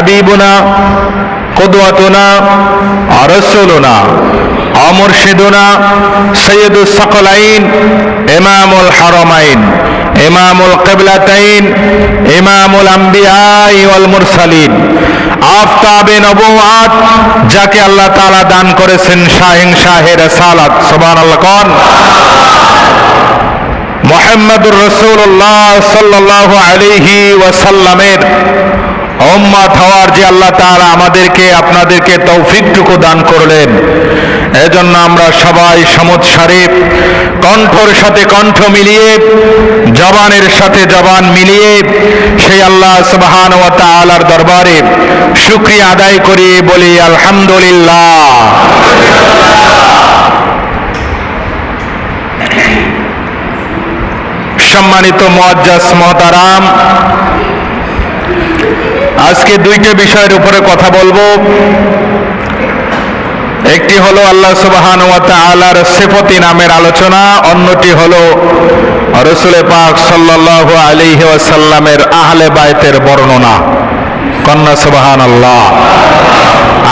হাবিবুনা, কদওয়াতুনা রসুলুনা অমর্শিদুনা সৈয়দুল সকলাইন ইমামুল হারমাইন, ইমামুল কিবলাতাইন, ইমামুল আম্বিয়াই ওয়াল মুরসালিন। আফতাবে নবুয়াত যাকে আল্লাহ তাআলা দান করেছেন শাহিন শাহের সালাত সুবহানাল্লাহ কোন? মোহাম্মদুর রসুল্লাহ সাল্লাহ আলিহি ওয়াসাল্লামের। উম্মাত হওয়ার যে আল্লাহ তাআলা আমাদেরকে, আপনাদেরকে তৌফিকটুকু দান করলেন। এজন্য আমরা সবাই সমুদ শরীফ, কণ্ঠর সাথে কণ্ঠ মিলিয়ে, জবানের সাথে জবান মিলিয়ে, সেই আল্লাহ সুবহান ওয়া তাআলার দরবারে শুকরিয়া আদায় করি, বলি আলহামদুলিল্লাহ। সম্মানিত মুআজ্জাজ মহতারাম আজকে দুইটা বিষয়ের উপরে কথা বলব। একটি হলো আল্লাহ সুবহান ওয়া তাআলার সিফতি নামের আলোচনা, অন্যটি হলো রসুল পাক সাল্লাল্লাহু আলাইহি ওয়াসাল্লামের আহলে বাইতের বর্ণনা। কন্যা সুবহান আল্লাহ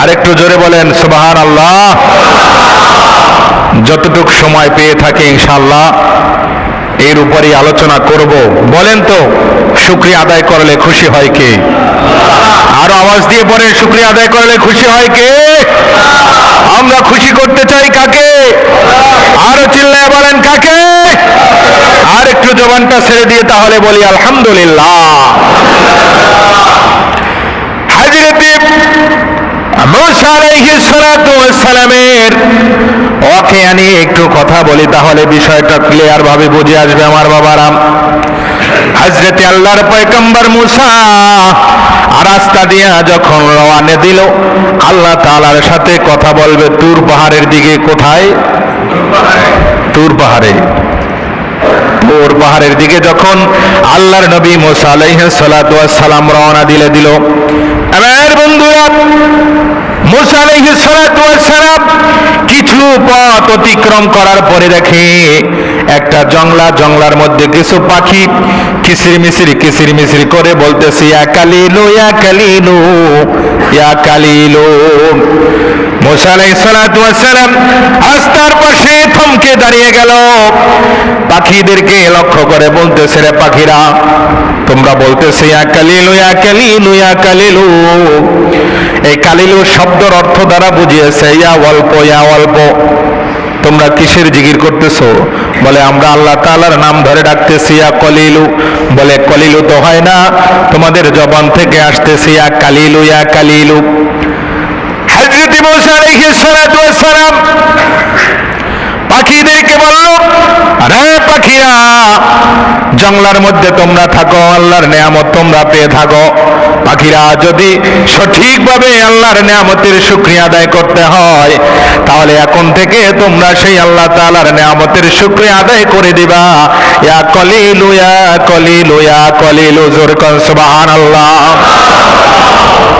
আরেকটু জোরে বলেন সুবহান আল্লাহ যতটুকু সময় পেয়ে থাকে ইনশাআল্লাহ। এর উপরেই আলোচনা করব। বলেন তো, শুক্রিয়া আদায় করলে খুশি হয় কে? আরও আওয়াজ দিয়ে বলেন, শুক্রিয়া আদায় করলে খুশি হয় কে? আমরা খুশি করতে চাই কাকে? আরও চিল্লায় বলেন, কাকে? আর একটু জবানটা ছেড়ে দিয়ে তাহলে বলি, আলহামদুলিল্লাহ হাজরতে মুসা আলাইহিস সালাতু ওয়াস সালামের ওকে আনি একটু কথা বলি, তাহলে বিষয়টা ক্লিয়ার ভাবে বুঝে আসবে আমার বাবারা। হজরতে আল্লাহর পয়গম্বর মুসা রাস্তা দিয়া যখন রওয়ানে দিল, আল্লাহ তাআলার সাথে কথা বলবে, তুর পাহাড়ের দিকে কোথায়? তুর পাহাড়ে। তুর পাহাড়ের দিকে যখন আল্লাহর নবী মুসা আলাইহিস সালাম রওনা দিলে দিল। আমার বন্ধুরা, মুসা আলাইহিস সালাম কিছু পথ অতিক্রম করার পরে দেখে একটা জংলা, জংলার মধ্যে কিছু পাখি কিসির মিসির কিসির মিসির করে বলতেছে, ইয়া কালিলু ইয়া কালিলু ইয়া কালিলু। মুসা আলাইহিস সালাতু ওয়াস সালাম আস্তার পাশে থমকে দাঁড়িয়ে গেল। পাখিদেরকে লক্ষ্য করে বলতেছে, রে পাখিরা, তোমরা বলতেছে কালিলু কালিলু কালিলু। এই কালিলু শব্দের অর্থ দ্বারা বুঝিয়েছে, ইয়া অল্প ইয়া অল্প। তোমরা কিসের জিকির করতেছো? বলে, আমরা আল্লাহ তাআলার নাম ধরে ডাকতেছি, ইয়া কলিলু। বলে, কলিলু তো হয় না, তোমাদের জবান থেকে আসতেছে, ইয়া কালিলু ইয়া কালিলু। মুসা আলাইহিস সালাতু সালাম। পাখিদেরকে বলল, আরে পাখিরা, জঙ্গলার মধ্যে তোমরা থাকো, আল্লাহর নেয়ামত তোমরা পেয়ে থাকো। পাখিরা, যদি সঠিকভাবে আল্লাহর নেয়ামতের শুক্রিয়া আদায় করতে হয়, তাহলে এখন থেকে তোমরা সেই আল্লাহ তাআলার নেয়ামতের শুক্রিয়া আদায় করে দিবা। ইয়া কলিলু ইয়া কলিলু ইয়া কলিলু, জোর কর, সুবহানাল্লাহ।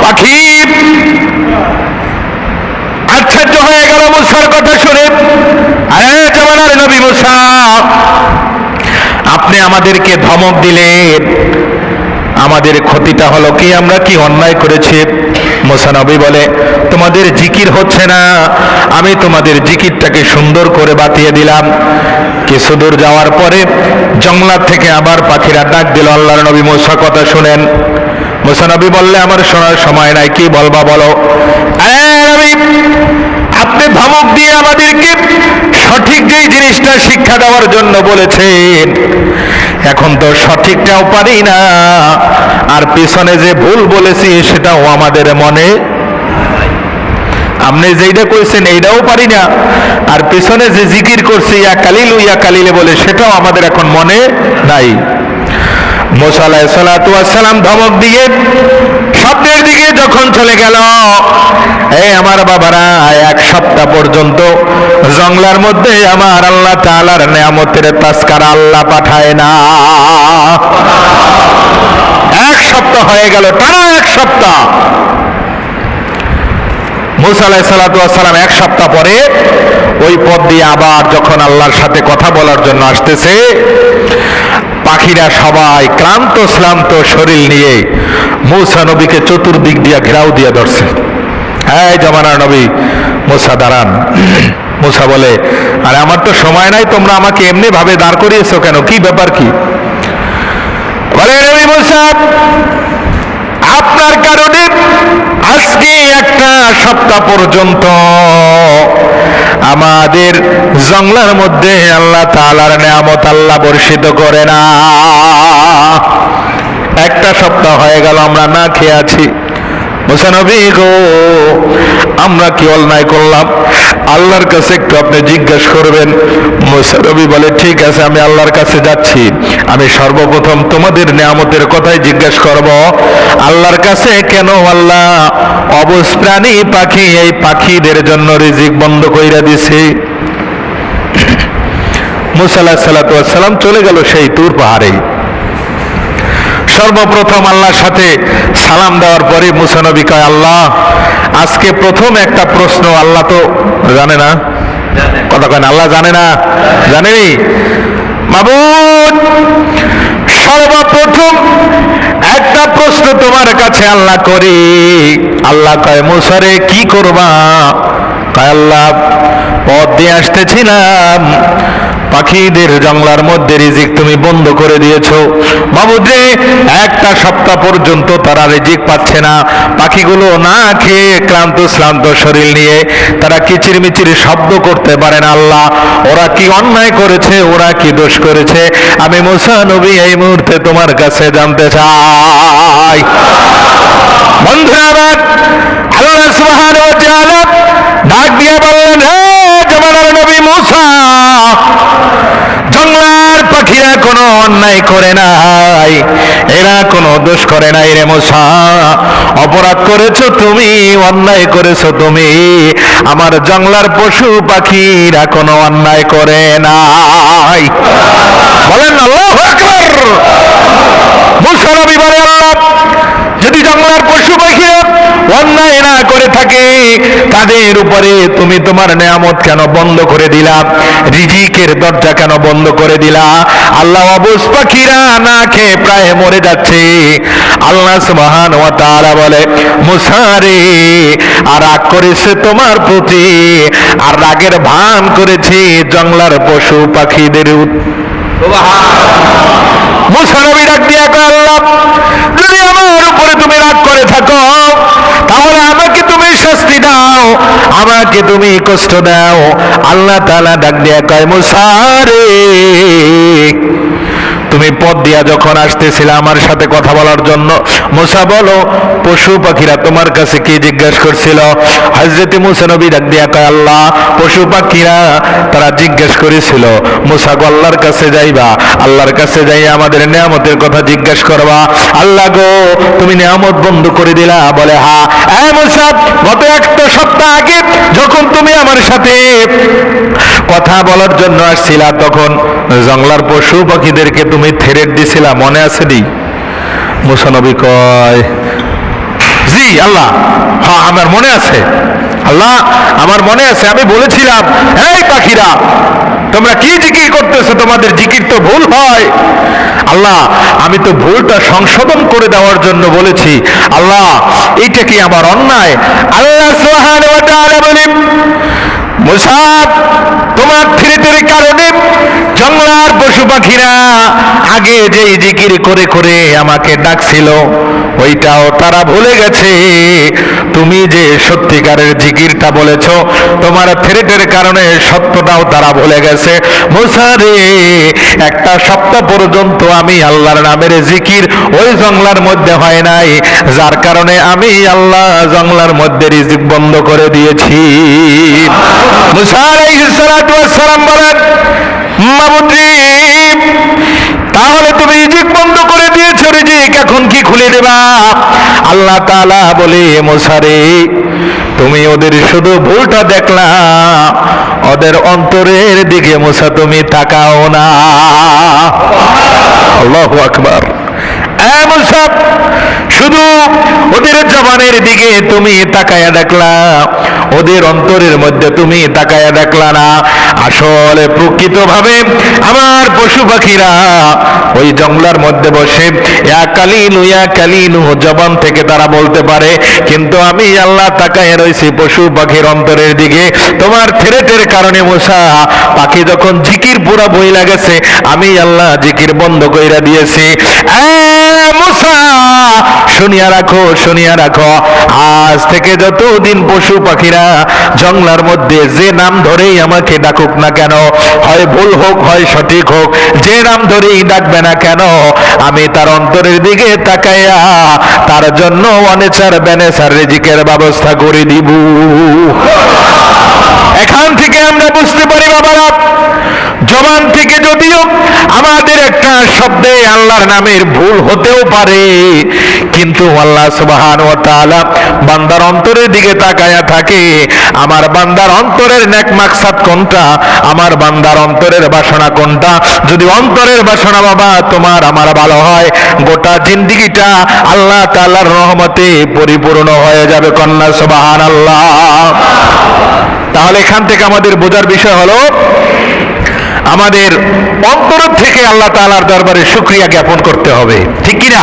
পাখি আশ্চর্য হয়ে গেল মুসার কথা শুনে। আরে নবী মুসা, আপনি আমাদেরকে ধমক দিলেন আমাদের ক্ষতিটা হলো কি? আমরা কি অন্যায় করেছি? মুসা নবী বলে, তোমাদের জিকির হচ্ছে না। আমি তোমাদের জিকিরটাকে সুন্দর করে বাতিয়ে দিলাম। কিছু দূর যাওয়ার পরে জংলার থেকে আবার পাখিরা ডাক দিল, আল্লাহর নবী মুসা কথা শুনেন। মুসানবী বললে আমার শোনার সময় নাই, কি বলবা বলো? আপনি ধমক দিয়ে আমাদেরকে সঠিক যেই জিনিসটা শিক্ষা দেওয়ার জন্য বলেছেন। এখন তো সঠিকটাও পারি না, আর পিছনে যে ভুল বলেছি সেটাও আমাদের মনে আপনি যেইটা কইছেন এইটাও পারি না, আর পিছনে যে জিকির করছি, ইয়া কালিল, ইয়া কালিলে বলে, সেটাও আমাদের এখন মনে নাই। মোসা সালাম ধমক দিয়ে শব্দের দিকে যখন চলে গেল এই আমার বাবারা, এক সপ্তাহ পর্যন্ত জংলার মধ্যে আমার আল্লাহ তাআলার নেয়ামতের তাস্কার আল্লাহ পাঠায় না। এক সপ্তাহ হয়ে গেল, টানা এক সপ্তাহ। মুসা আলাহ সালাম এক সপ্তাহ পরে ওই পথ দিয়ে আবার যখন আল্লাহর সাথে কথা বলার জন্য আসতেছে পাখিরা সবাই ক্লান্ত, শ্লান্ত শরীর নিয়ে মৌসা নবীকে চতুর্দিক দিয়া ঘেরাও দিয়া ধরছে। হ্যাঁ জমানার নবী, মূসা দাঁড়ান। মূসা বলে, আর আমার তো সময় নাই, তোমরা আমাকে এমনি ভাবে দাঁড় করিয়েছো কেন? কি ব্যাপার কি? বলে নবী মুসা আপনার কারণে আজকে একটা সপ্তাহ পর্যন্ত আমাদের জঙ্গলার মধ্যে আল্লাহ তালার নামত আল্লাহ বর্ষিত করে না। একটা সপ্তাহ হয়ে গেল, আমরা না খেয়ে আছি। মুসানবী গো, আমরা কি অন্যায় করলাম? আল্লাহর কাছে একটু আপনি জিজ্ঞেস করবেন। মুসানবী বলে, ঠিক আছে, আমি আল্লাহর কাছে যাচ্ছি। আমি সর্বপ্রথম তোমাদের নিয়ামতের কথাই জিজ্ঞেস করব। আল্লাহর কাছে কেন আল্লাহ অবস প্রাণী পাখি, এই পাখিদের জন্য রিজিক বন্ধ কইরা দিছে? মুসাল্লাহ সাল্লাম চলে গেল সেই তুর পাহাড়েই সর্বপ্রথম আল্লাহর সাথে সালাম দেওয়ার পরে মুসানবী কয়, আল্লাহ, আজকে প্রথম একটা প্রশ্ন আল্লাহ তো জানে না। কথা কেন আল্লাহ জানে না। জানেনি? মাবুদ, সর্বপ্রথম একটা প্রশ্ন তোমার কাছে আল্লাহ করি। আল্লাহ কয় মুসারে কি করবা? কয়, আল্লাহ, পথ দিয়ে আসতেছিলাম। পাখিদের জঙ্গলার মধ্যে রিজিক তুমি বন্ধ করে দিয়েছ। মামুদ্রে একটা সপ্তাহ পর্যন্ত তারা রিজিক পাচ্ছে না। পাখিগুলো না খেয়ে ক্লান্ত শ্রান্ত শরীর নিয়ে তারা কিচির মিচির শব্দ করতে পারে না আল্লাহ। ওরা কি অন্যায় করেছে, ওরা কি দোষ করেছে? আমি মুসা নবী এই মুহূর্তে তোমার কাছে জানতে চাই। বন্ধুরা, আল্লাহ সুবহানাহু ওয়া তাআলা ডাক দিয়ে বললেন হে জমানার নবী মুসা জঙ্গলার পাখিরা কোনো অন্যায় করে নাই। এরা কোনো দোষ করে নাই রে মশা অপরাধ করেছ তুমি, অন্যায় করেছ তুমি। আমার জঙ্গলার পশু পাখিরা কোনো অন্যায় করে নাই। বলেন আল্লাহু আকবার। মুসা বলে, আল্লাহ যদি জঙ্গলার পশু পাখিরা অন্যায় না করে থাকে তাদের উপরে তুমি তোমার নেয়ামত কেন বন্ধ করে দিলা? রিজিকের দরজা কেন বন্ধ করে দিলা? আল্লাহ অবুজ পাখিরা না খেয়ে প্রায় মরে যাচ্ছে। আল্লাহ সুবহান ওয়া তাআলা বলে মুসারে আর রাগ করেছে তোমার প্রতি আর রাগের ভান করেছে জঙ্গলার পশু পাখিদের উত- মুসা নবী ডাক দিয়া আল্লাহ যদি আমার উপরে তুমি রাগ করে থাকো, তাহলে আমাকে তুমি শাস্তি দাও, আমাকে তুমি কষ্ট দাও। আল্লাহ তালা ডাক দিয়া কয়, মুসা রে। তুমি পথ দিয়া যখন আসতেছিলে আমার সাথে কথা বলার জন্য, মুসা বলো, পশু পাখিরা তোমার কাছে কি জিজ্ঞাসা করছিল? হজরত মুসা নবী ডাক দিয়া কয়, আল্লাহ, পশু পাখিরা তারা জিজ্ঞেস করেছিল। মুসা গো, আল্লাহর কাছে যাইবা, আল্লাহর কাছে যাই আমাদের নিয়ামতের কথা জিজ্ঞেস করবা। আল্লাহ গো, তুমি নিয়ামত বন্ধ করে দিলা? বলে, হা। এ মুসা, গত একটা সপ্তাহ আগে যখন তুমি আমার সাথে কথা বলার জন্য আসছিলা, তখন জঙ্গলার পশু পাখিদেরকে তুমি থেরেট দিছিলা, মনে আছে দি? মুসানবী কয়, জি, আল্লাহ হ্যাঁ আমার মনে আছে। আল্লাহ, আমার মনে আছে, আমি বলেছিলাম, এই পাখিরা, তোমরা কি জিকির করতেছো? তোমাদের জিকির তো ভুল হয়। আল্লাহ, আমি তো ভুলটা সংশোধন করে দেওয়ার জন্য বলেছি। আল্লাহ, এইটা কি আমার অন্যায়? আল্লাহ তাআলা বলেন মুসাব তোমার থিরেটের কারণে জঙ্গলার পশু পাখিরা আগে যেই জিকির করে করে আমাকে ডাকছিল ওইটাও তারা ভুলে গেছে। তুমি যে সত্যিকারের জিকিরটা বলেছ, তোমার থ্রেটের কারণে সত্যটাও তারা ভুলে গেছে। মুসারে একটা সপ্তাহ পর্যন্ত আমি আল্লাহর নামের জিকির ওই জঙ্গলার মধ্যে হয় নাই। যার কারণে আমি আল্লাহ জংলার মধ্যে রিজিক বন্ধ করে দিয়েছি। তাহলে তুমি রিজিক বন্ধ করে এখন কি খুলে দেবা? আল্লাহ তালা বলে মোসারে তুমি ওদের শুধু ভুলটা দেখলা। ওদের অন্তরের দিকে মোসা তুমি তাকাও না। আল্লাহ আকবার। শুধু ওদের জবানের দিকে তুমি তাকায়া দেখলা, ওদের অন্তরের মধ্যে তুমি তাকায়া দেখলা না। আসলে প্রকৃতভাবে আমার পশু পাখিরা ওই জঙ্গলার মধ্যে বসে, ইয়া কালিনু ইয়া কালিনু, জবান থেকে তারা বলতে পারে। কিন্তু আমি আল্লাহ তাকায় রয়েছি পশু পাখির অন্তরের দিকে। তোমার থেরেটের কারণে মশা পাখি যখন জিকির পুরা বই লাগেছে আমি আল্লাহ জিকির বন্ধ কইরা দিয়েছি। এ মুসা শুনিয়া রাখো শুনিয়া রাখো। আজ থেকে যতদিন পশু পাখিরা জঙ্গলার মধ্যে যে নাম ধরেই আমাকে ডাকুক না কেন, হয় ভুল হোক, হয় সঠিক হোক, যে নাম ধরেই ডাকবে না কেন, আমি তার অন্তরের দিকে তাকাইয়া তার জন্য অনেচার বেনেচার রেজিকের ব্যবস্থা করে দিব। এখান থেকে আমরা বুঝতে পারি, বাবারা জবান থেকে যদিও আমাদের একটা শব্দে আল্লাহর নামের ভুল হতেও পারে, কিন্তু আল্লাহ সুবহান ও তাআলা বান্দার অন্তরের দিকে তাকায়া থাকে, আমার বান্দার অন্তরের নেক মাকসাদ কোনটা? আমার বান্দার অন্তরের বাসনা কোনটা? যদি অন্তরের বাসনা বাবা তোমার আমার ভালো হয়, গোটা জিন্দিগিটা আল্লাহ তাআলার রহমতে পরিপূর্ণ হয়ে যাবে কন্যা সুবহান আল্লাহ তাহলে এখান থেকে আমাদের বোঝার বিষয় হলো আমাদের অন্তর থেকে আল্লাহ তালার দরবারে শুক্রিয়া জ্ঞাপন করতে হবে। ঠিক কিনা?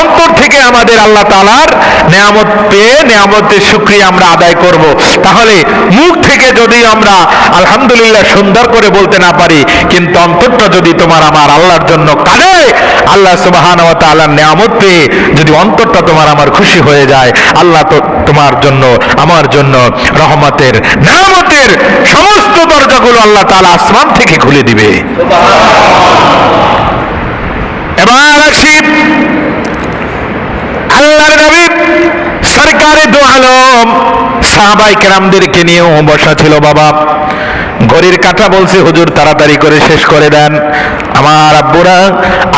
অন্তর থেকে আমাদের আল্লাহ তালার নেয়ামত পেয়ে নেয়ামতের শুক্রিয়া আমরা আদায় করব। তাহলে মুখ থেকে যদি আমরা আলহামদুলিল্লাহ সুন্দর করে বলতে না পারি, কিন্তু অন্তরটা যদি তোমার আমার আল্লাহর জন্য কাঁদে আল্লাহ সুবাহান তাআলার নেয়ামত পেয়ে যদি অন্তরটা তোমার আমার খুশি হয়ে যায়, আল্লাহ তো তোমার জন্য, আমার জন্য রহমতের, নেয়ামতের সমস্ত দরজাগুলো আল্লাহ তাআলা আসমান থেকে খুলে দিবে। এবার আসি আল্লাহর নবী, সরকারে দু আলম, সাহাবাই কেরামদেরকে নিয়েও বসা ছিল বাবা। ঘড়ির কাটা বলছে, হুজুর, তাড়াতাড়ি করে শেষ করে দেন। আমার আব্বুরা,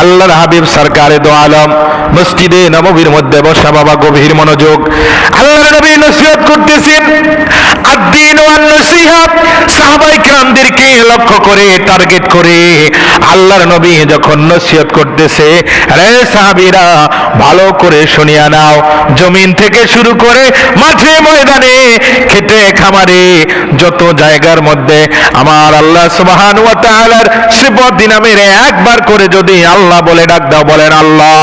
আল্লাহর হাবিব, সরকারে দো আলম, মসজিদে নববীর মধ্যে বসা বাবা, গভীর মনোযোগ। আল্লাহর নবী নসিহত করতেছেন আদ্দিন ওয়ান নসিহত সাহাবাই কেরামদেরকে লক্ষ্য করে, টার্গেট করে আল্লাহর নবী যখন নসিহত করতেছে, রে সাহাবীরা, ভালো করে শুনিয়া নাও। জমিন থেকে শুরু করে মাঠে ময়দানে, খেতে খামারে, যত জায়গার মধ্যে আমার আল্লাহ সুবহান ওয়া তাআলার সিফত নামের একবার করে যদি আল্লাহ বলে ডাক দাও, বলেন আল্লাহ।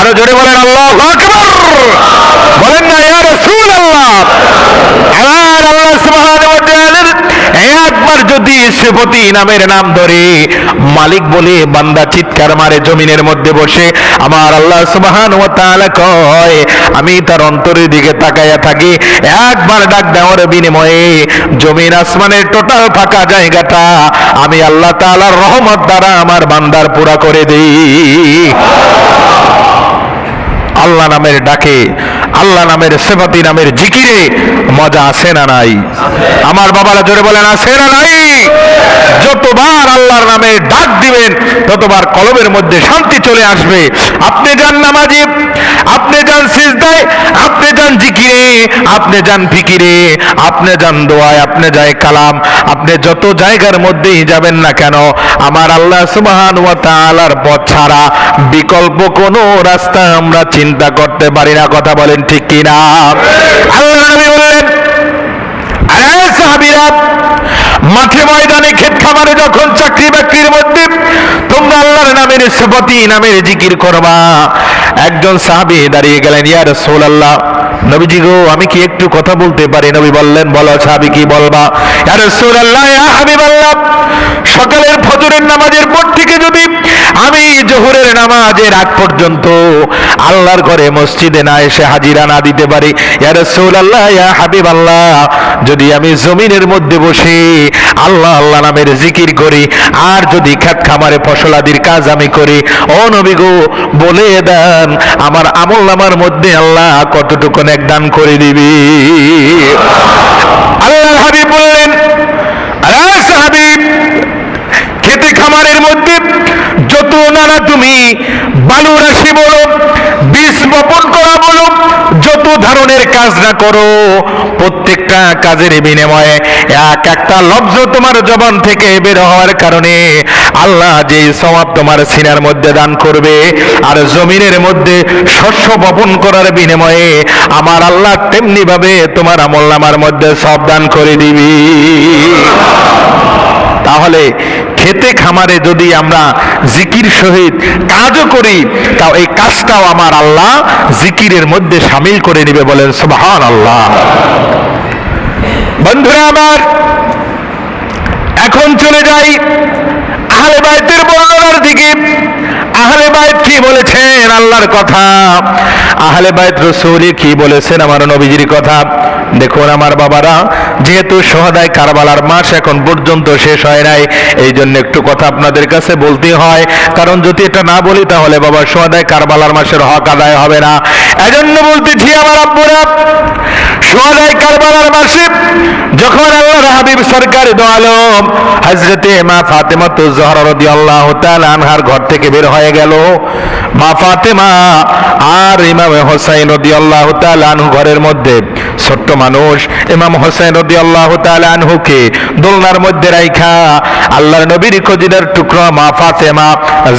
আরও জোরে বলেন আল্লাহ বলেন না আল্লাহ তাআলার একবার যদি সেপতি নামের নাম ধরে মালিক বলে বান্দা চিৎকার মারে জমিনের মধ্যে বসে, আমার আল্লাহ সুবহান ওয়া তাআলা কয়, আমি তার অন্তরের দিকে তাকাইয়া থাকি। একবার ডাক দেওয়ার বিনিময়ে জমিন আসমানের টোটাল ফাঁকা জায়গাটা আমি আল্লাহ তাআলার রহমত দ্বারা আমার বান্দার পুরা করে দেই। আল্লাহ নামের ডাকে, আল্লাহ নামের সেফাতি নামের জিকিরে মজা আছে না নাই? আমার বাবারা জোরে বলেন আছে না নাই? যতবার আল্লাহর নামে ডাক দিবেন, ততবার কলমের মধ্যে শান্তি চলে আসবে। আপনি যান নামাজে আপনি যান সিজদায়, আপনি যান জিকিরে, আপনি যান ফিকিরে, আপনি যান দোয়ায়, আপনি যায় কালাম, আপনি যত জায়গার মধ্যেই যাবেন না কেন, আমার আল্লাহ সুবহান ওয়া তাআলার পথ ছাড়া বিকল্প কোনো রাস্তা আমরা চিন্তা করতে পারি না, কথা বলেন ঠিক কিনা? আল্লাহ নবী বললেন আরে সাহাবীরা, মাঠে ময়দানে ক্ষেত খামারে যখন চাকরি বাকরির মধ্যে তোমরা আল্লাহর নামের সুপতি নামের জিকির করবা। একজন সাহাবি দাঁড়িয়ে গেলেন, ইয়া রাসূলুল্লাহ, নবীজি গো, আমি কি একটু কথা বলতে পারি? নবী বললেন, বলো, সাহাবি কি বলবা? ইয়া রাসূলুল্লাহ, ইয়া হাবিবাল্লাহ সকালের ফজরের নামাজের পর থেকে যদি আমি জোহরের নামাজের আগ পর্যন্ত আল্লাহর ঘরে মসজিদে না এসে হাজিরা না দিতে পারি। রাসূলুল্লাহ, ইয়া যদি আমি জমিনের মধ্যে বসে আল্লাহ আল্লাহ নামের জিকির করি, আর যদি খ্যাত খামারে ফসলাদির কাজ আমি করি, ও বলে দেন, আমার আমল নামার মধ্যে আল্লাহ কতটুকু এক দান করে দিবি? আল্লাহ হাবিব খেতে খামারের মধ্যে যত নানা তুমি বালু রাশি বলো, বীজ বপন করা বলো, যত ধরনের কাজ না করো। প্রত্যেকটা কাজের বিনিময়ে এক একটা লব্জ তোমার জবান থেকে বের হওয়ার কারণে আল্লাহ যে সওয়াব তোমার সিনার মধ্যে দান করবে আর জমিনের মধ্যে শস্য বপন করার বিনিময়ে আমার আল্লাহ তেমনি ভাবে তোমার আমল নামার মধ্যে সব দান করে দিবি। তাহলে খেতে খামারে যদি আমরা জিকির সহিত কাজও করি, তাও এই কাজটাও আমার আল্লাহ জিকিরের মধ্যে সামিল করে নিবে বলেন সুবহান আল্লাহ বন্ধুরা আমার, এখন চলে যাই আহলে বাইতের বর্ণনার দিকে। আহলে বাইত কি বলেছেন? আল্লাহর কথা। আহলে বাইত রসুলি কি বলেছেন? আমার নবীজির কথা। দেখুন আমার বাবারা, যেহেতু সহদায় কারবালার মাস এখন পর্যন্ত শেষ হয় নাই, এই জন্য একটু কথা আপনাদের কাছে বলতে হয়। কারণ যদি এটা না বলি, তাহলে বাবা সহদায় কারবালার মাসের হক আদায় হবে না। এজন্য বলতেছি আমার আব্বুরা সোহাদাই কারবালার মাসে যখন আল্লাহর হাবিব সরকার দো আলম হজরতে মা ফাতেমা তো জহর রাদিয়াল্লাহু তাআলা আনহার ঘর থেকে বের হয়ে গেল। মা ফাতেমা আর ইমাম হোসাইন রাদিয়াল্লাহু তাআলা আনহু ঘরের মধ্যে ছোট্ট মানুষ, ইমাম হোসেন রাদিয়াল্লাহু তাআলা আনহুকে দোলনার মধ্যে রাইখা আল্লাহর নবীর কজিদার টুকরা মা ফাতেমা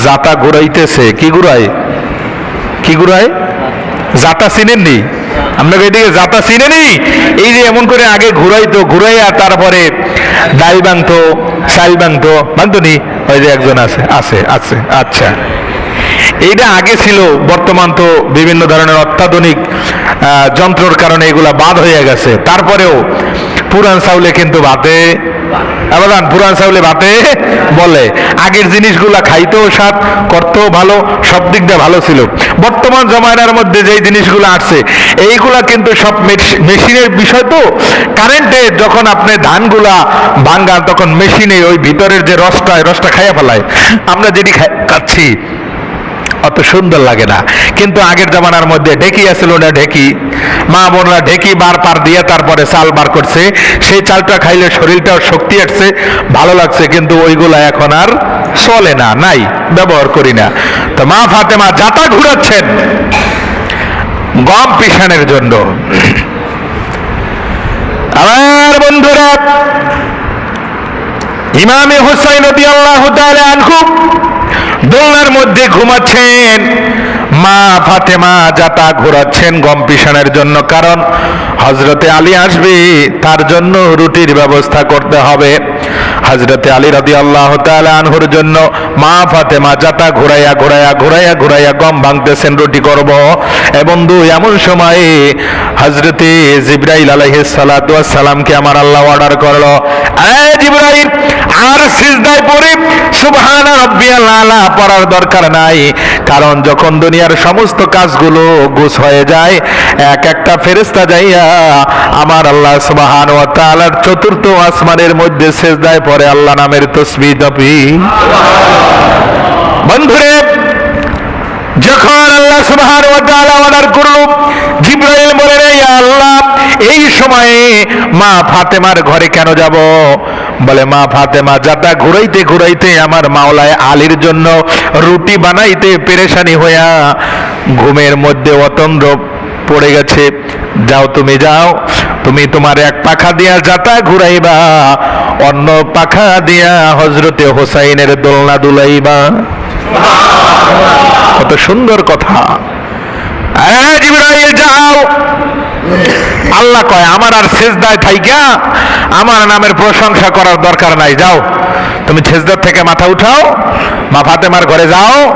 জাতা ঘুরাইতেছে। কি ঘুরায়? কি ঘুরায়? জাতা চিনেননি? আপনাকে এদিকে জাতা চিনেনি? এই যে এমন করে আগে ঘুরাইতো, ঘুরাইয়া তারপরে ডাল বাংতো সাই বাংতো বাংতো নি? ওই যে একজন আছে আছে আছে আচ্ছা। এইটা আগে ছিল, বর্তমান তো বিভিন্ন ধরনের অত্যাধুনিক যন্ত্রর কারণে এগুলা বাদ হয়ে গেছে। তারপরেও পুরান চাউলে কিন্তু ভাতে আবার পুরান চাউলে ভাতে বলে। আগের জিনিসগুলা খাইতেও স্বাদ, করতেও ভালো, সব দিক দিয়ে ভালো ছিল। বর্তমান জমানার মধ্যে যেই জিনিসগুলো আসছে, এইগুলা কিন্তু সব মেশ- মেশিনের বিষয় তো। কারেন্টে যখন আপনি ধানগুলা ভাঙ্গান, তখন মেশিনে ওই ভিতরের যে রসটা রসটা খাইয়া ফেলায়। আমরা যেটি খাচ্ছি অত সুন্দর লাগে না। কিন্তু আগের জামানার মধ্যে ঢেকি আছিল না ঢেকি? মা বোনরা ঢেকি বার পার দিয়ে তারপরে চাল বার করছে। সেই চালটা খাইলে শরীরটাও শক্তি আসছে, ভালো লাগছে, কিন্তু ওইগুলা এখন আর চলে না, নাই, ব্যবহার করি না। তো মা ফাতেমা যাতা ঘুরাচ্ছেন গম পিসানের জন্য। আমার বন্ধুরা, ইমামে হোসাইন আল্লাহ আনহু দোলনার মধ্যে ঘুমাচ্ছেন। মা ফাতেমা যাতা ঘোরাচ্ছেন গম পিসানের জন্য, কারণ হজরতে আলী আসবে, তার জন্য রুটির ব্যবস্থা করতে হবে। হজরতে আলী রাদি আল্লাহ আনহুর জন্য মা ফাতেমা যাতা ঘুরাইয়া ঘুরাইয়া ঘুরাইয়া ঘুরাইয়া গম ভাঙতেছেন, রুটি করব। এবং বন্ধু এমন সময়ে হজরতে জিব্রাইল সালাতু সালামকে আমার আল্লাহ অর্ডার করল জিব্রাইল আর সিজদায় পড়ে সুবহানা রাব্বিয়াল আলা পড়ার দরকার নাই। কারণ যখন দুনিয়ার সমস্ত কাজগুলো গুছ হয়ে যায়, এক একটা ফেরেশতা যাইয়া আমার আল্লাহ সুবহান ওয়া তাআলার চতুর্থ আসমানের মধ্যে সিজদায় পড়ে, আল্লাহ নামের তসবিহ জপি। বন্ধুরে, যখন আল্লাহ সুবহান ওয়া তাআলা অর্ডার করল জিব্রাইল বলেন এই আল্লাহ, এই সময়ে মা ফাতেমার ঘরে কেন যাব? বলে, মা ফাতেমা, যাতা ঘুরাইতে ঘুরাইতে আমার মাওলায় আলীর জন্য রুটি বানাইতে পেরেশানি হইয়া ঘুমের মধ্যে অতন্দ্র পড়ে গেছে। যাও তুমি যাও। তুমি তোমার এক পাখা দিয়া যাতা ঘুরাইবা, অন্য পাখা দিয়া হজরতে হোসাইনের দোলনা দুলাইবা। কত সুন্দর কথা। যাও। আল্লাহ কয়, আমার আর সেজদায় থাইকা, আমার নামের প্রশংসা করার দরকার নাই, যাও। তুমি সেজদার থেকে মাথা উঠাও, মা ফাতেমার ঘরে যাও।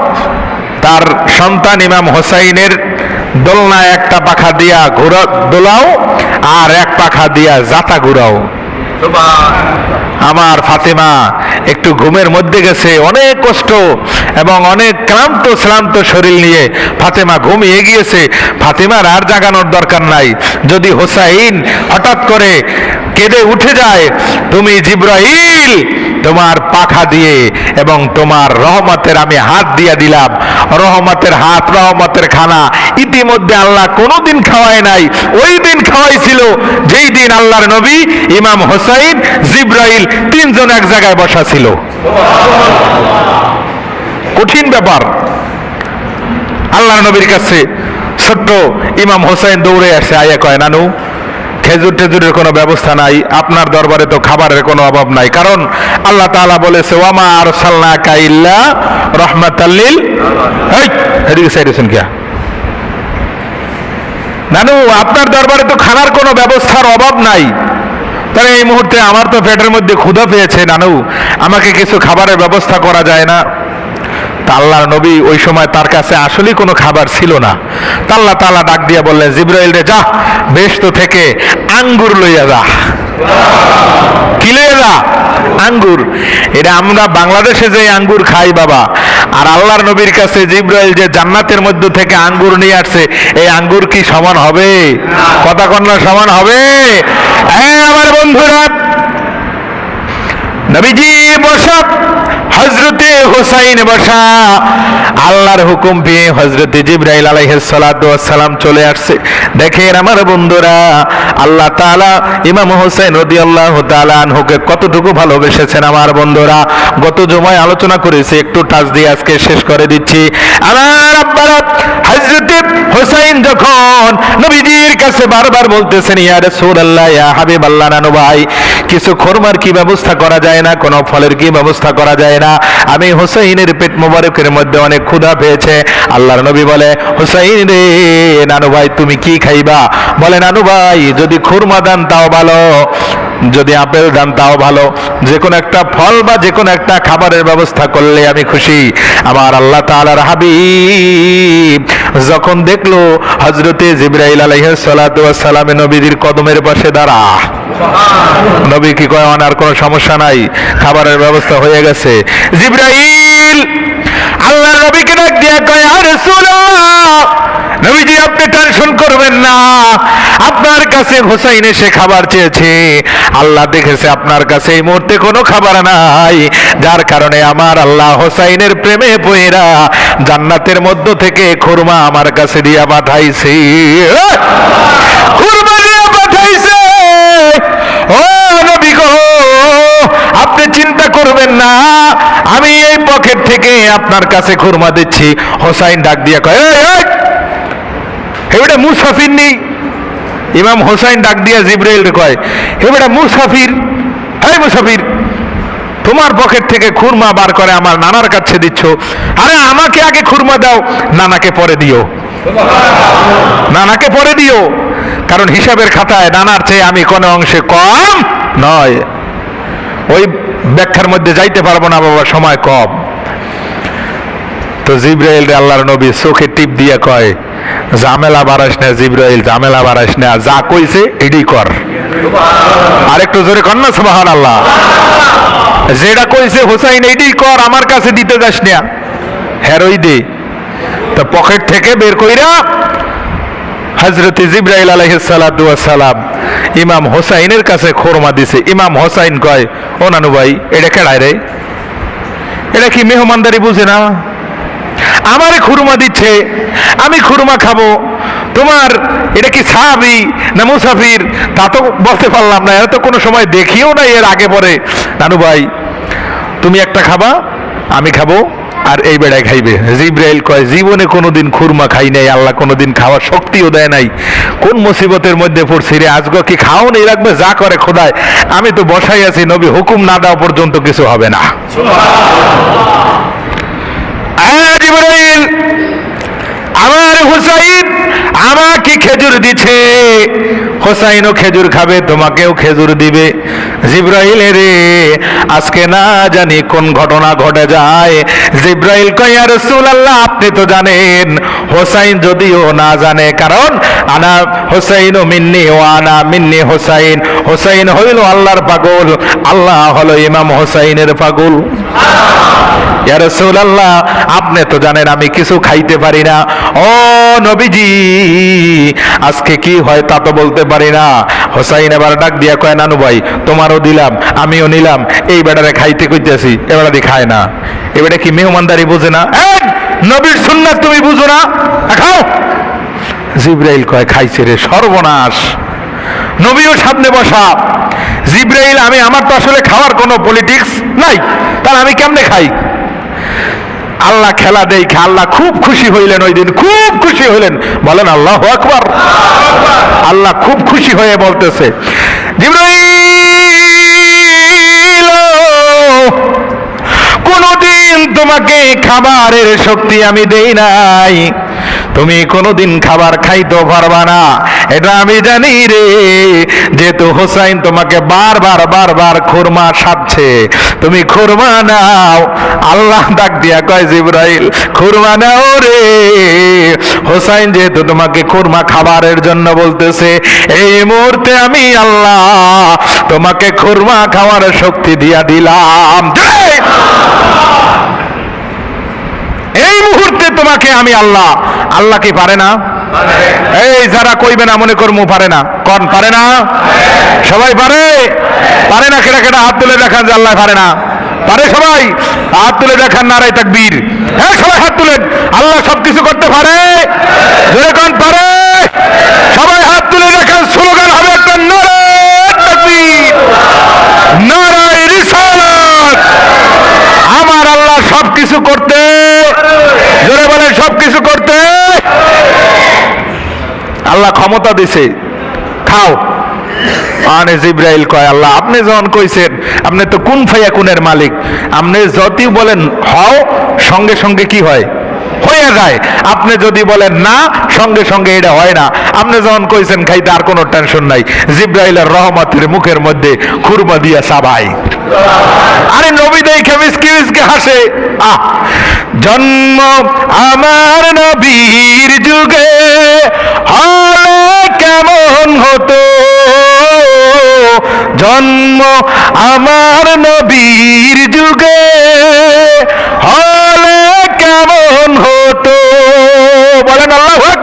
তার সন্তান ইমাম হোসাইনের দোলনায় একটা পাখা দিয়া ঘুরা দোলাও, আর এক পাখা দিয়া জাতা ঘুরাও। আমার ফাতেমা একটু ঘুমের মধ্যে গেছে, অনেক কষ্ট এবং অনেক ক্লান্ত, শ্রান্ত শরীর নিয়ে ফাতেমা ঘুমিয়ে গিয়েছে। ফাতেমার আর জাগানোর দরকার নাই। যদি হোসাইন হঠাৎ করে কেঁদে উঠে যায়, তুমি জিব্রাহিল তোমার পাখা দিয়ে এবং তোমার রহমতের আমি হাত দিয়ে দিলাম। রহমতের হাত, রহমতের খানা ইতিমধ্যে আল্লাহ কোনোদিন খাওয়ায় নাই। ওই দিন খাওয়াইছিল, যেই দিন আল্লাহর নবী ইমাম হোসাইন জিব্রাইল তিনজন এক জায়গায় বসা ছিল। কঠিন ব্যাপার। আল্লাহর নবীর কাছে ছোট্ট ইমাম হোসাইন দৌড়ে আসে, আয়া কয়, নানু খেজুর টেজুরের কোনো ব্যবস্থা নাই, আপনার দরবারে তো খাবারের কোনো অভাব নাই। কারণ আল্লাহ তাআলা বলেছে, ওয়ামা আর সাল্লা কাইল্লা রহমাতাল্লিল এদিকে নানু, আপনার দরবারে তো খানার কোনো ব্যবস্থার অভাব নাই। তাহলে এই মুহূর্তে আমার তো পেটের মধ্যে ক্ষুধা পেয়েছে, নানু। আমাকে কিছু খাবারের ব্যবস্থা করা যায় না। আল্লাহর নবী ওই সময় তার কাছে আসলেই কোনো খাবার ছিল না। তাল্লা তাআলা ডাক দিয়ে বললেন, জিব্রাইল রে, যা বেশ থেকে আঙ্গুর লইয়া যা। কি লইয়া যা? আঙ্গুর। এটা আমরা বাংলাদেশে যে আঙ্গুর খাই বাবা, আর আল্লাহর নবীর কাছে জিব্রাইল যে জান্নাতের মধ্য থেকে আঙ্গুর নিয়ে আসছে, এই আঙ্গুর কি সমান হবে? কথা কন্যা সমান হবে? হ্যাঁ আমার বন্ধুরা, নবীজি বসা হজরতে হোসাইন বসা। আল্লাহর হুকুম পেয়ে হজরত জিব্রাইল সালাম চলে আসছে। দেখেন আমার বন্ধুরা, আল্লাহ তাআলা ইমাম হোসেন রাদিয়াল্লাহু তাআলা আনহুকে কতটুকু ভালোবেসেছেন আমার বন্ধুরা। গত জমায় আলোচনা করেছি, একটু টাচ দিয়ে আজকে শেষ করে দিচ্ছি। আমার আব্বারা হজরতে হোসাইন যখন নবীজির কাছে বারবার বলতেছেন, ইয়া রাসূলুল্লাহ, ইয়া হাবিবাল্লাহ, নানু ভাই, কিছু খরমার কি ব্যবস্থা করা যায় না? কোনো ফলের কি ব্যবস্থা করা যায় না? আমি হোসাইনের পেট মোবারকের মধ্যে অনেক ক্ষুধা পেয়েছে। আল্লাহর নবী বলে, হোসাইন রে, নানু ভাই, তুমি কি খাইবা? বলে, নানু ভাই, যদি খুরমা দান, তাও ভালো। যদি আপেল দান তাও ভালো। যে কোনো একটা ফল বা যে কোনো একটা খাবারের ব্যবস্থা করলে আমি খুশি। আমার আল্লাহ তাআলার হাবিব যখন দেখল হজরতে জিব্রাইল আলাইহিস সালাতু ওয়াস সালামে নবীজির কদমের পাশে দাঁড়া। নবী কি কয় আর কোনো সমস্যা নাই। খাবারের ব্যবস্থা হয়ে গেছে। জিব্রাইল আল্লাহ নবীকে ডাক দিয়া কয় আর নবীজি আপনি টেনশন করবেন না। আপনার কাছে হোসাইন এসে খাবার চেয়েছে। আল্লাহ দেখেছে আপনার কাছে এই মুহূর্তে কোনো খাবার নাই। যার কারণে আমার আল্লাহ হোসাইনের প্রেমে পয়েরা জান্নাতের মধ্য থেকে খুরমা আমার কাছে দিয়া পাঠাইছে। খুরমা দিয়া পাঠাইছে। ও নবী গো আপনি চিন্তা করবেন না। আমি এই পকেট থেকে আপনার কাছে খুরমা দিচ্ছি। হোসাইন ডাক দিয়া কয় "এই, এই, এবারে মুসাফির নেই ইমাম হোসাইন ডাক দিয়া জিব্রাইল কয়, এবারে মুসাফির হ্যাঁ মুসাফির তোমার পকেট থেকে খুরমা বার করে আমার নানার কাছে দিচ্ছ। আরে আমাকে আগে খুরমা দাও, নানাকে পরে দিও। নানাকে পরে দিও। কারণ হিসাবের খাতায় নানার চেয়ে আমি কোনো অংশে কম নয়। ওই ব্যাখ্যার মধ্যে যাইতে পারব না বাবা, সময় কম। তো জিব্রাইল আল্লাহর নবী চোখে টিপ দিয়ে কয় জামেলা বাড়াস না জিব্রাইল, জামেলা বাড়াস না যা কইছে এডি কর। আরেকটু জোরে কর না সুবহান আল্লাহ যেটা কইছে হুসাইন, এডি কর, আমার কাছে দিতে যাস না। হেরোই দে। তো পকেট থেকে বের কইরা হজরত জিব্রাইল সালাম ইমাম হোসাইনের কাছে খোরমা দিছে। ইমাম হোসাইন কয়, ও নানু ভাই, এটা কেড়ায় রে? এটা কি মেহমানদারি বুঝে না? আমারে খুরমা দিচ্ছে আমি খুরমা খাব। তোমার এটা কি সাহাবি না মুসাফির? তা তো বলতে পারলাম না এরা তো কোনো সময় দেখিও না এর আগে পরে। নানু ভাই তুমি একটা খাবা আমি খাব আর এই বেড়ায় খাইবে। জিব্রাইল কয় জীবনে কোনোদিন খুরমা খাই নাই আল্লাহ কোনোদিন খাওয়ার শক্তিও দেয় নাই। কোন মুসিবতের মধ্যে পড়ছি রে আজকে কি খাও নেই? রাখবে যা করে খোদায়। আমি তো বসাই আছি নবী হুকুম না দেওয়া পর্যন্ত কিছু হবে না। আয় আমার হুসাইন আমাকে খেজুর দিছে হোসাইনও খেজুর খাবে, তোমাকেও খেজুর দিবে। জিব্রাইল রে, আজকে না জানি কোন ঘটনা ঘটে যায়। জিব্রাইল কয়া রাসূলুল্লাহ, আপনি তো জানেন, হোসাইন যদিও না জানে, কারণ আনা হোসাইন মিন্নি ও আনা মিন্নি হোসাইন। হোসাইন হইল আল্লাহর পাগল, আল্লাহ হলো ইমাম হোসাইনের পাগল। ইয়া রাসূলুল্লাহ, আপনি তো জানেন আমি কিছু খাইতে পারি না। ও নবীজি, আজকে কি হয় তা তো বলতে পারি না। হোসাইন এবার ডাক দিয়া কয়, নানু ভাই, তোমারও দিলাম, আমিও নিলাম, এই বেটারে খাইতে কইতেছি এবার দি খায় না। এবারে কি মেহমানদারি বুঝে না? নবীর সুন্নাত তুমি বুঝো না খাও। জিব্রাইল কয়, খাইছে রে সর্বনাশ। নবীও সামনে বসা। জিব্রাইল, আমি, আমার তো আসলে খাওয়ার কোনো পলিটিক্স নাই। তাহলে আমি কেমনে খাই? আল্লাহ খেলা দেখে আল্লাহ খুব খুশি হইলেন ওই দিন, খুব খুশি হইলেন। বলেন আল্লাহ আকবর। আল্লাহ খুব খুশি হয়ে বলতেছে কোনদিন তোমাকে খাবারের শক্তি আমি দেই নাই। তুমি কোনোদিন খাবার খাইতেও পারবা না। এটা আমি জানি রে। যেহেতু হোসাইন তোমাকে বারবার বারবার খুরমা সাচ্ছে তুমি খুরমা নাও। আল্লাহ ডাক দিয়া কয়, জিব্রাইল, খুরমা নাও রে। হোসাইন যেহেতু তোমাকে খুরমা খাবারের জন্য বলতেছে, এই মুহূর্তে আমি আল্লাহ তোমাকে খুরমা খাওয়ার শক্তি দিয়া দিলাম। মুহূর্তে তোমাকে আমি আল্লাহ আল্লাহ কি পারে না? এই যারা কইবে না, মনে করমু পারে না। কন, পারে না? সবাই পারে? পারে না কেটা কেটা? হাত তুলে দেখান যে আল্লাহ পারে না। পারে সবাই? হাত তুলে দেখান নারাই তাকবীর। হ্যাঁ সবাই হাত তুলেন। আল্লাহ সব কিছু করতে পারে সবাই হাত তুলে দেখান স্লোগান হবে একটা নারায় তাকবীর নারায় রিসালাত আমার আল্লাহ সবকিছু করতে জোরে বলেন সবকিছু করতে আল্লাহ ক্ষমতা দিছে। খাও। আনে জিব্রাইল কয়, আল্লাহ, আপনি যখন কইছেন, আপনি তো কোন ফাইয়া মালিক? আপনি যতই বলেন, হও সঙ্গে সঙ্গে কি হয়? যায়। আপনি যদি বলেন, না সঙ্গে সঙ্গে এটা হয় না। আপনি যখন কইছেন, খাইতে আর কোনো টেনশন নাই জিব্রাইলের রহমতের মুখের মধ্যে খুরমা দিয়া সাবাই আরে নবী দেখে মিসকি মিসকি হাসে। আহ! জন্ম আমার নবীর যুগে। হলে কেমন হতো? জন্ম আমার নবীর যুগে। হলে কেমন হতো? বলেন আল্লাহ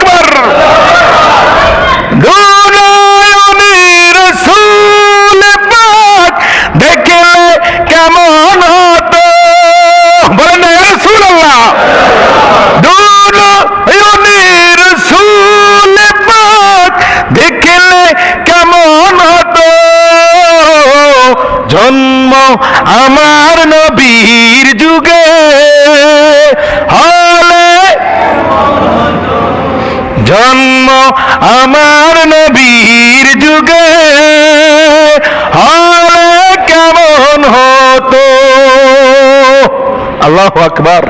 আমার নবীর যুগে হলে জন্ম আমার নবীর যুগে হলে কেমন হতো? আল্লাহ আকবার।